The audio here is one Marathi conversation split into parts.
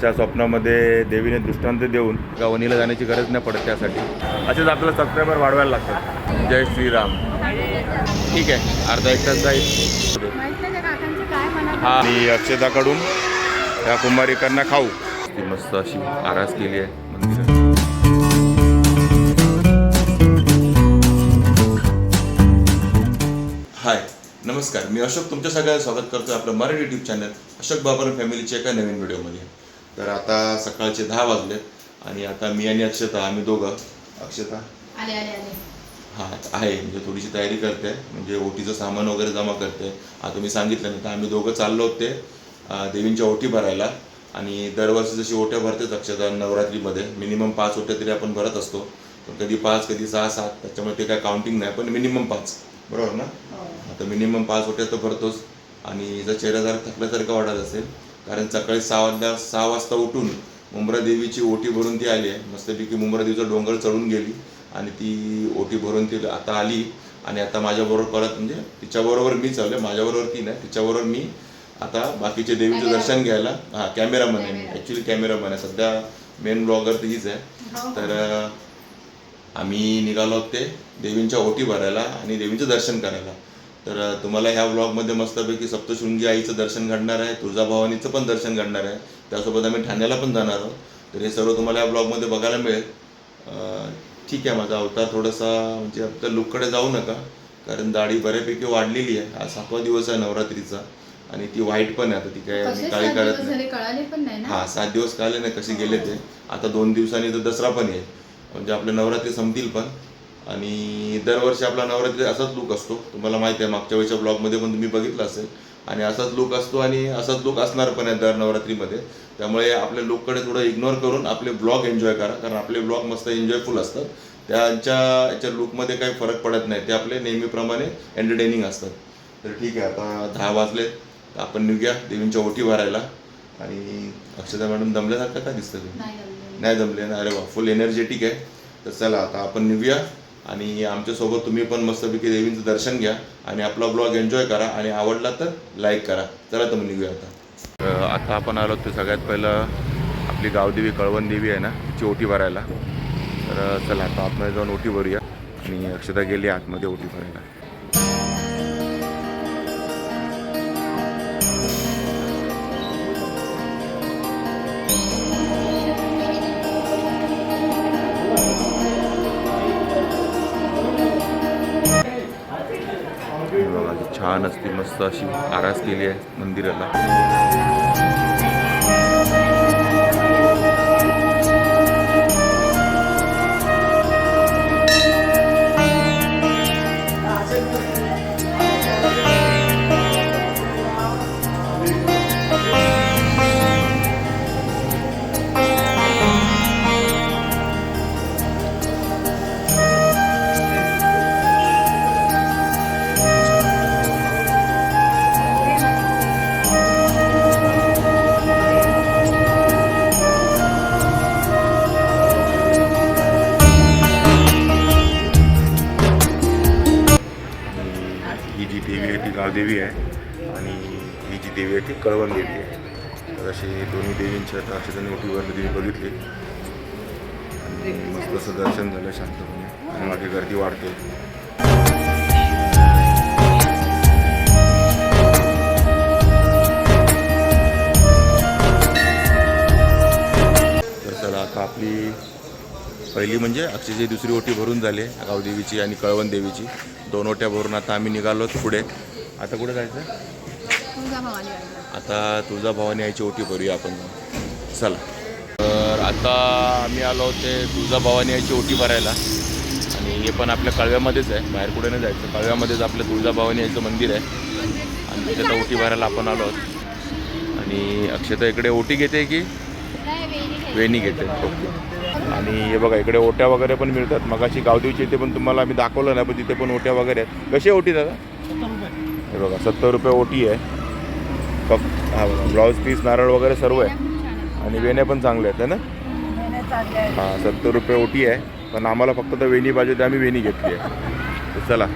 त्या स्वप्नामध्ये देवीने दृष्टांत देऊन वनीला जाण्याची गरज नाही पडत त्यासाठी. असेच आपल्याला सबस्क्रायबर वाढवायला लागतात जय श्रीराम. ठीक आहे. अर्धा एक तास जाईल. हा मी अक्षताकडून त्या कुमारिकांना खाऊ. ती मस्त अशी आरास केली आहे मंदिरात. हाय नमस्कार. मी अशोक. तुमच्या सगळ्यांना स्वागत करतो आपलं मराठी यूट्यूब चॅनल अशोक बाबर फॅमिलीच्या एका नवीन व्हिडिओमध्ये तर आता सकाळचे दहा वाजलेत आणि आता मी आणि अक्षता आम्ही दोघं. अक्षता? आले आले आले. हा आहे. म्हणजे थोडीशी तयारी करते. म्हणजे ओटीचं सामान वगैरे जमा करते. आता मी सांगितलं नाही तर आम्ही दोघं चाललो होते देवींच्या ओटी भरायला. आणि दरवर्षी जशी ओट्या भरतेच अक्षता नवरात्रीमध्ये. मिनिमम पाच ओट्या तरी आपण भरत असतो. पण कधी पाच कधी सहा सात त्याच्यामुळे ते काय काउंटिंग नाही पण मिनिमम पाच. बरोबर ना? आता मिनिमम पाच ओट्या तर भरतोच. आणि जर चेहरा जरा थकल्यासारखं वाटत असेल कारण सकाळी सहा वाजता सहा वाजता उठून मुंब्रा देवीची ओटी भरून ती आली आहे. मस्तपैकी मुंब्रा देवीचा डोंगर चढून गेली आणि ती ओटी भरून ती आता आली आणि आता माझ्याबरोबर परत म्हणजे तिच्याबरोबर मी चालले माझ्याबरोबर ती नाही. तिच्याबरोबर मी आता बाकीचे देवीचं दर्शन घ्यायला हा कॅमेरामन आहे मी. ॲक्च्युली कॅमेरामन आहे. सध्या मेन ब्लॉगर तर हीच आहे. तर अं, आम्ही निघालो ते देवींच्या ओटी भरायला आणि देवींचं दर्शन करायला. तर तुम्हाला ह्या ब्लॉगमध्ये मस्तपैकी सप्तशृंगी आईचं दर्शन घडणार आहे तुळजाभवानीचं पण दर्शन घडणार आहे. त्यासोबत आम्ही ठाण्याला पण जाणार आहोत. तर हे सर्व तुम्हाला या ब्लॉगमध्ये बघायला मिळेल. ठीक आहे माझा अवतार थोडासा म्हणजे आपल्या लुककडे जाऊ नका कारण दाढी बऱ्यापैकी वाढलेली आहे. हा सातवा दिवस आहे नवरात्रीचा आणि ती वाईट पण आहे. आता ती काय काळी दिवस नाही झाले कळाले पण नाही ना? हा सात दिवस काले नाही कसे गेले ते. आता दोन दिवसांनी तर दसरा पण येईल. म्हणजे आपले नवरात्री संपतील पण. आणि दरवर्षी आपला नवरात्री असाच लुक असतो. तुम्हाला माहिती आहे मागच्या वेळेच्या ब्लॉगमध्ये पण तुम्ही बघितलं असेल. आणि असाच लुक असतो आणि असाच लुक असणार पण आहे दर नवरात्रीमध्ये त्यामुळे आपल्या लुककडे थोडं इग्नोर करून आपले ब्लॉग एन्जॉय करा. कारण आपले ब्लॉग मस्त एन्जॉयफुल असतात. त्यांच्या याच्या लुकमध्ये काही फरक पडत नाही. ते आपले नेहमीप्रमाणे एंटरटेनिंग असतात. तर ठीक आहे आता दहा वाजले. तर आपण निघूया. देवींच्या ओटी भरायला. आणि अक्षता मॅडम दमल्यासारखं का दिसतं तुम्ही नाही जमलं. नाही जमले ना? अरे वा फुल एनर्जेटिक आहे. तर चला आता आपण निघूया. आणि आमच्यासोबत तुम्ही पण मस्तपैकी देवींचं दर्शन घ्या आणि आपला ब्लॉग एन्जॉय करा आणि आवडला तर लाईक करा. चला तर मग निघूया आता. आता आपण आलो ते सगळ्यात पहिलं आपली गावदेवी कळवण देवी आहे ना तिची ओटी भरायला. तर चला आता आतमध्ये जाऊन ओटी भरूया आणि अक्षता गेली आतमध्ये ओटी भरायला. छान असते मस्त अशी आरास केली आहे मंदिराला. देवी आहे. आणि ही जी देवी आहे ती कळवण देवी आहे. तर अशी दोन्ही देवींची आता अशी त्यांनी ओटीवर देवी बघितली. आणि मस्त असं दर्शन झालं शांतपणे. आणि मागे गर्दी वाढते. तर चला आता आपली पहिली म्हणजे अक्षयची दुसरी ओटी भरून झाली गावदेवीची आणि कळवण देवीची. दोन ओट्या भरून आता आम्ही निघालो पुढे. आता कुठे जायचं. आता तुळजा भवानी आईची ओटी भरूया आपण. चला. तर आता आम्ही आलो ते तुळजा भवानी आईची ओटी भरायला. आणि हे पण आपल्या कळव्यामध्येच आहे. बाहेर कुठे नाही जायचं. कळव्यामध्येच आपलं तुळजा भवानी आईचं मंदिर आहे. आणि तिथे आता ओटी भरायला आपण आलो आहोत. आणि अक्षता इकडे ओटी घेते की? वेणी घेते. ओके. आणि हे बघा इकडे ओट्या वगैरे पण मिळतात. मगाशी गावदेवीची इथे पण तुम्हाला आम्ही दाखवलं नाही पण तिथे पण ओट्या वगैरे आहेत. कशी ओटी दादा? हे बघा सत्तर रुपये ओटी आहे. फक्त हा बघा ब्लाऊज पीस नारळ वगैरे सर्व आहे. आणि वेण्या पण चांगल्या आहेत है ना? हां सत्तर रुपये ओटी आहे. पण आम्हाला फक्त तर वेणी पाहिजे तर आम्ही वेणी घेतली आहे. तर चला.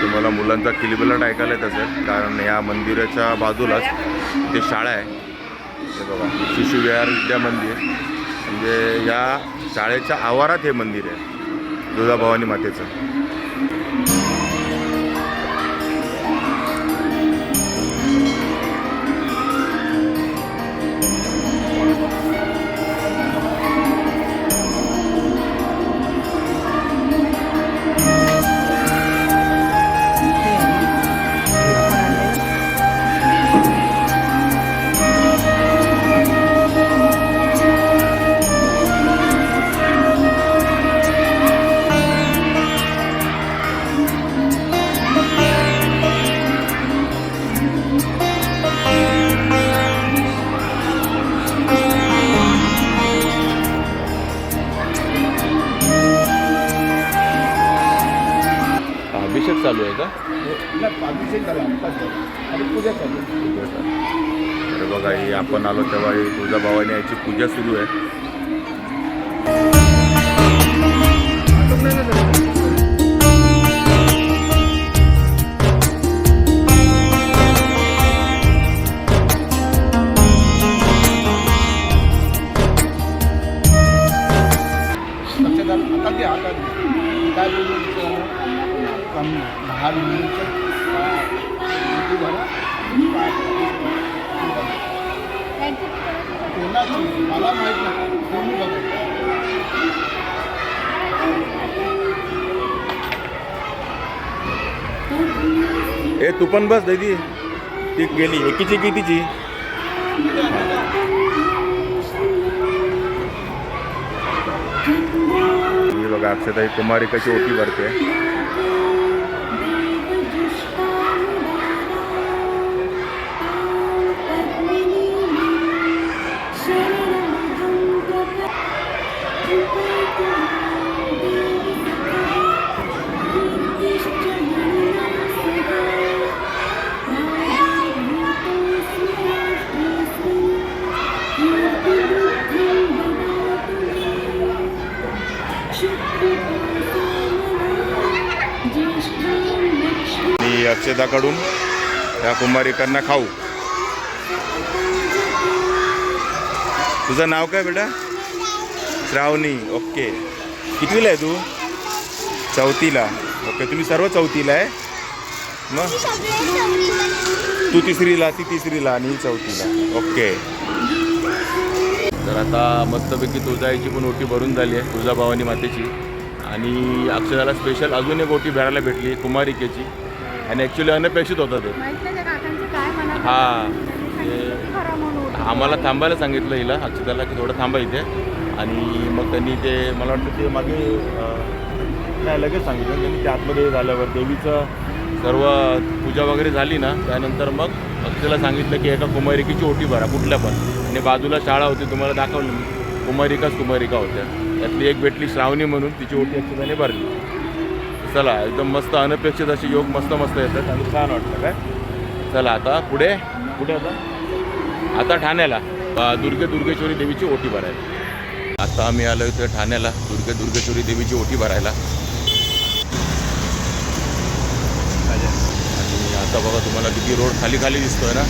तुम्हाला मुलांचा किलबिलाट ऐकायला येत असेल कारण या मंदिराच्या बाजूलाच इथे शाळा आहे. हे बघा शिशु विहार विद्या मंदिर. म्हणजे या शाळेच्या आवारात हे मंदिर आहे दुर्गाभवानी मातेचं. तर बघा ही आपण आलो तेव्हा ही तुळजाभवानी याची पूजा सुरू आहे. मला नाही तुम्ही बघा ए तू पण बस दीदी. ती गेली. एकीची कितीची बघा अक्षताई कुमारी कशी ओटी भरते. मी त्या कुमारिकांना खाऊ. तुझं नाव काय बेटा? श्रावणी. ओके. कितवीला आहे तू? चौथीला. ओके तुम्ही सर्व चौथीला आहे? मग? तू तिसरीला ती तिसरीला आणि चौथीला. ओके. तर आता मस्तपैकी तुळजाईची पण ओटी भरून झाली आहे तुळजाभवानी मातेची. आणि अक्षराला स्पेशल अजून एक ओटी भरायला भेटली कुमारिकेची आणि ॲक्च्युली अनपेक्षित होतं ते. हा. आम्हाला थांबायला सांगितलं हिला अक्षताला की थोडं थांबा इथे. आणि मग त्यांनी ते मला वाटतं ते मागे नाही लगेच सांगितलं. त्यांनी ते आतमध्ये झाल्यावर देवीचं सर्व पूजा वगैरे झाली ना त्यानंतर मग अक्षताला सांगितलं की एका कुमारिकेची ओटी भरा कुठल्या पण. आणि बाजूला शाळा होती तुम्हाला दाखवलं कुमारिकाच कुमारिका होत्या. त्यातली एक भेटली श्रावणी म्हणून तिची ओटी अक्षताने भरली. चला एकदम मस्त अनपेक्षित असे योग मस्त मस्त येतात आणि छान वाटतं काय? चला आता पुढे. पुढे आता? आता ठाण्याला. दुर्गे दुर्गेश्वरी देवीची ओटी भरायला. आता आम्ही आलो इथे ठाण्याला दुर्गे दुर्गेश्वरी देवीची ओटी भरायला. आणि आता बघा तुम्हाला किती रोड खाली खाली दिसतोय ना?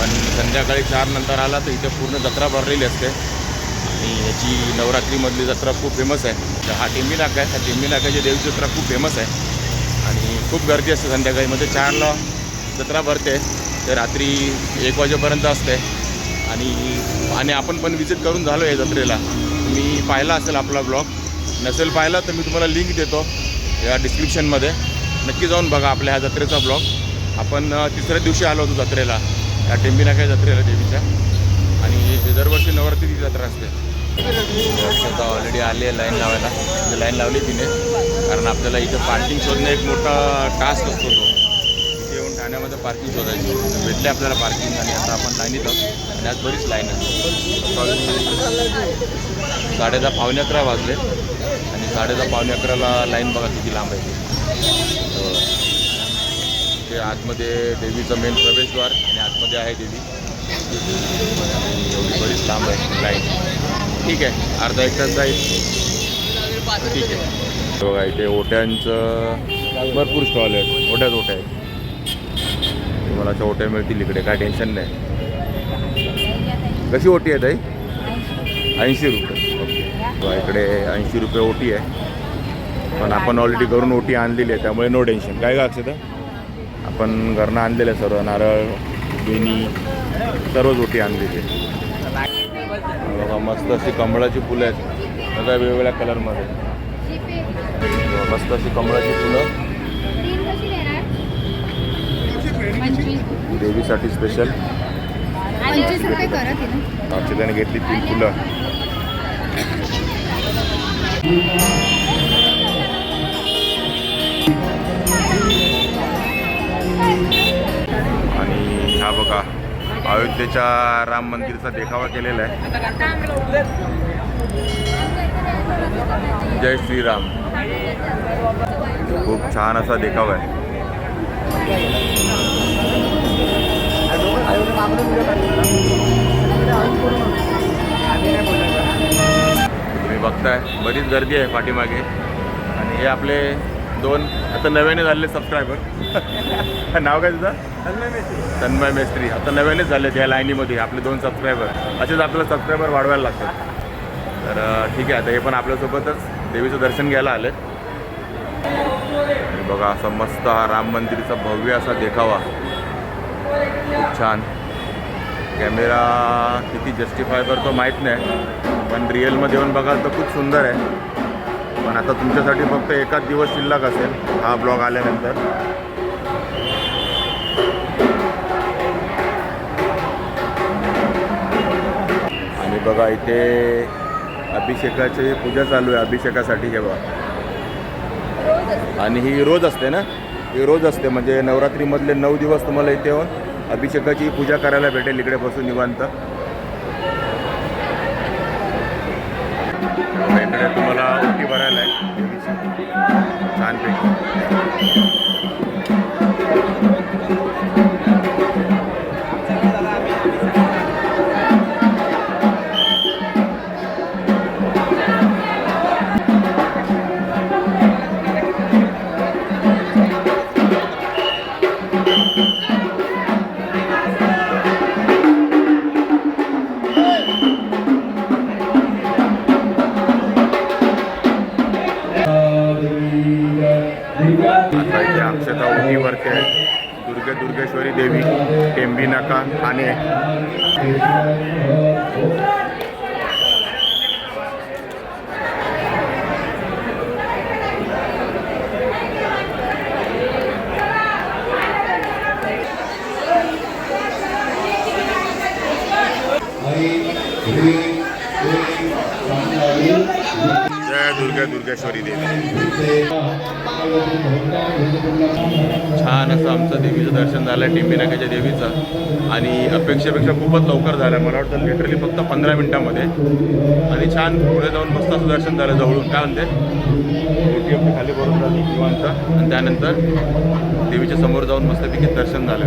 पण संध्याकाळी चार नंतर आला तर इथे पूर्ण जत्रा भरलेली असते. आणि याची नवरात्रीमधली जत्रा खूप फेमस आहे. तर हा टिंबी नाका आहे. ह्या टिंबी नाकाची देवीची जत्रा खूप फेमस आहे. आणि खूप गर्दी असते संध्याकाळी. म्हणजे मध्ये चारला जत्रा भरते. ते रात्री एक वाजेपर्यंत असते. आणि आणि आपण पण विजिट करून झालो आहे जत्रेला. तुम्ही पाहिला असेल आपला ब्लॉग नसेल पाहिला तर मी तुम्हाला लिंक देतो या डिस्क्रिप्शनमध्ये नक्की जाऊन बघा आपल्या ह्या जत्रेचा ब्लॉग आपण तिसऱ्या दिवशी आलो होतो जत्रेला. या टेंबी नाक्या जत्रेला देवीच्या. आणि दरवर्षी नवरात्रीची जत्रा असते. आता ऑलरेडी आली आहे लाईन लावायला. म्हणजे लाईन लावली तिने. कारण आपल्याला इथं पार्किंग शोधणं एक मोठा टास्क असतो तो. इथे येऊन ठाण्यामध्ये पार्किंग शोधायची. भेटले आपल्याला पार्किंग आणि आता आपण लाईनीत आहोत आणि आज बरीच लाईन आहे साडे दहा पावणे अकरा वाजले. आणि साडे दहा पावणे अकराला लाईन बघा किती लांब आहे. ती ते आतमध्ये देवीचं मेन प्रवेशद्वार आणि आतमध्ये आहे देवी. एवढी बरीच लांब आहे लाईन ठीक आहे. अर्धा एक तास जाईल. ठीक आहे. बघा इथे ओट्यांचं भरपूर स्टॉल आहेत. ओट्याच ओट्या आहेत. तुम्हाला अशा ओट्या मिळतील इकडे. काय टेन्शन नाही. कशी ओटी आहे ताई? ऐंशी रुपये. ओके. इकडे ऐंशी रुपये ओटी आहे. पण आपण ऑलरेडी घरून ओटी आणलेली आहे त्यामुळे नो टेन्शन काय का अक्षता आपण घरनं आणलेलं आहे सर्व. नारळ बेनी सर्वच ओटी आणलेली आहे बघा मस्त अशी कमळाची फुलं आहेत. सगळ्या वेगवेगळ्या कलरमध्ये. मस्त अशी कमळाची फुलं. देवीसाठी स्पेशल पंचवीस त्याने घेतली तीन फुलं. आणि हा बघा अयोध्येच्या राम मंदिरचा देखावा केलेला आहे. जय श्रीराम. खूप छान असा देखावा आहे. तुम्ही बघताय बरीच गर्दी आहे पाठीमागे. आणि हे आपले दोन आता नव्याने झालेले सबस्क्रायबर नाव काय तुझं? तन्मय मेस्त्री. आता नव्यानेच झाले या लाईनीमध्ये आपले दोन सबस्क्रायबर असेच आपल्याला सबस्क्रायबर वाढवायला लागतात. तर ठीक आहे आता हे पण आपल्यासोबतच देवीचं दर्शन घ्यायला आले बघा असा मस्त हा राम मंदिरचा भव्य असा देखावा. खूप छान. कॅमेरा किती जस्टिफाय करतो माहीत नाही. पण रिअलमध्ये येऊन बघाल तर खूप सुंदर आहे. पण आता तुमच्यासाठी फक्त एकाच दिवस शिल्लक असेल हा ब्लॉग आल्यानंतर. बघा इथे अभिषेकाची पूजा चालू आहे अभिषेकासाठी हे बघा. आणि ही रोज असते ना? ही रोज असते म्हणजे नवरात्रीमधले नऊ दिवस तुम्हाला इथे येऊन अभिषेकाची पूजा करायला भेटेल इकडे बसून निवांत. इकडे तुम्हाला उठी भरायला आहे. छानपैकी. आता इथे अक्षता उटीवरती आहे दुर्गे दुर्गेश्वरी देवी टेंबी नाका आणि जय दुर्गा दुर्गेश्वरी देवी. छान असं आमचं देवीचं दर्शन झालं टिंबी नाक्याच्या देवीचं. आणि अपेक्षेपेक्षा खूपच लवकर झालं. मला वाटतं लिटरली फक्त पंधरा मिनटामध्ये. आणि छान पुढे जाऊन मस्त असं दर्शन झालं जवळून. काय म्हणते? आपली खाली भरून झाली निवांत आणि त्यानंतर देवीच्या समोर जाऊन मस्तपैकी दर्शन झालं.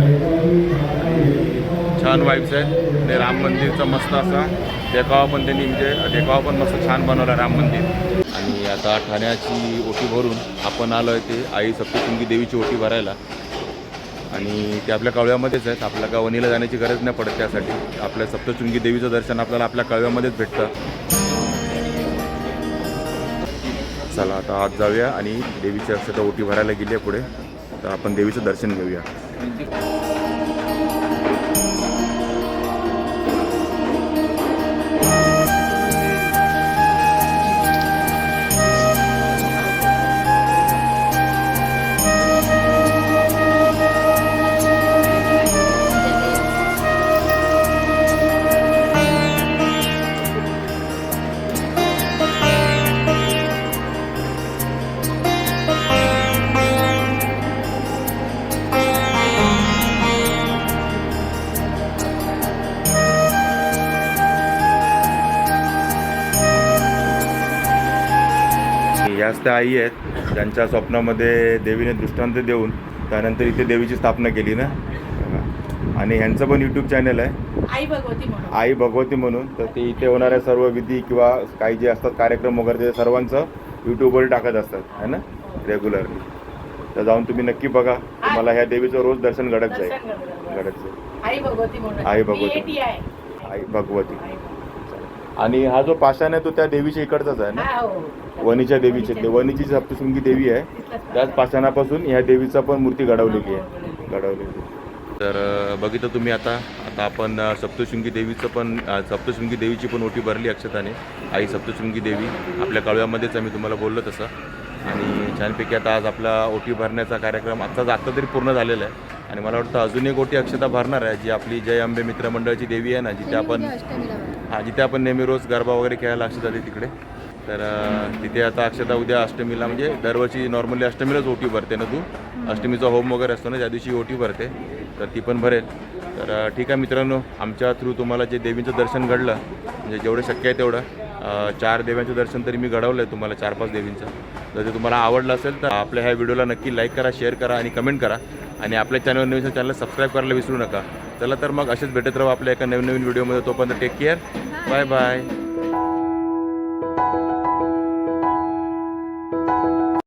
छान वाईब्स आहेत. आणि राम मंदिरचा मस्त असा देखावा पण त्यांनी म्हणजे देखावा पण मस्त छान बनवला राम मंदिर. आणि आता ठाण्याची ओटी भरून आपण आलो आहे ते आई सप्तशृंगी देवीची ओटी भरायला. आणि ते आपल्या कळव्यामध्येच आहेत. आपल्या गावणीला जाण्याची गरज नाही पडत त्यासाठी. आपल्या सप्तशृंगी देवीचं दर्शन आपल्याला आपल्या कळव्यामध्येच भेटतं. चला आता आत जाऊया आणि देवीची अक्षता ओटी भरायला गेली आहे पुढे. तर आपण देवीचं दर्शन घेऊया. याच त्या आई आहेत ज्यांच्या स्वप्नामध्ये देवीने दृष्टांत देऊन त्यानंतर इथे देवीची स्थापना केली ना. आणि ह्यांचं पण यूट्यूब चॅनल आहे. आई भगवती म्हणून. आई भगवती म्हणून. तर ते इथे होणाऱ्या सर्व विधी किंवा काही जे असतात कार्यक्रम वगैरे ते सर्वांचं यूट्यूबवर टाकत असतात है ना? रेग्युलरली तर जाऊन तुम्ही नक्की बघा. तुम्हाला ह्या देवीचं रोज दर्शन घडत जाईल. घडत जाईल. आई भगवती म्हणून. आई भगवती. आई भगवती. आणि हा जो पाषाण आहे तो त्या देवीच्या इकडचाच आहे ना. वणीच्या देवीचे ते वणीची सप्तशृंगी देवी आहे त्याच पाषाणापासून ह्या देवीचा पण मूर्ती घडवलेली आहे. घडवलेली तर बघितलं तुम्ही आता आता आपण सप्तशृंगी देवीचं पण सप्तशृंगी देवीची पण ओटी भरली अक्षताने. आई सप्तशृंगी देवी आपल्या कळव्यामध्येच आम्ही तुम्हाला बोललो तसं. आणि छानपैकी आता आज आपला ओटी भरण्याचा कार्यक्रम आत्ताच आत्ता तरी पूर्ण झालेला आहे. आणि मला वाटतं अजून एक ओटी अक्षता भरणार आहे जी आपली जय अंबे मित्र मंडळाची देवी आहे ना जिथे आपण. हा जिथे आपण नेहमी रोज गरबा वगैरे खेळायला अक्षता तिकडे. तर तिथे आता अक्षता उद्या अष्टमीला म्हणजे दरवर्षी नॉर्मली अष्टमीलाच ओटी भरते ना तू? अष्टमीचा होम वगैरे असतो ना त्या दिवशी ओटी भरते तर ती पण भरेल. तर ठीक आहे मित्रांनो आमच्या थ्रू तुम्हाला जे देवीचं दर्शन घडलं म्हणजे जेवढं शक्य आहे तेवढं. चार देव्यांचं दर्शन तरी मी घडवलं आहे तुम्हाला चार पाच देवींचं. जर ते तुम्हाला आवडलं असेल तर आपल्या ह्या व्हिडिओला नक्की लाईक करा शेअर करा आणि कमेंट करा. आणि आपल्या चॅनल नवीन चॅनलला सबस्क्राईब करायला विसरू नका. चला तर मग असेच भेटत राहू आपल्या एका नवीन नवीन व्हिडिओमध्ये. तोपर्यंत टेक केअर बाय बाय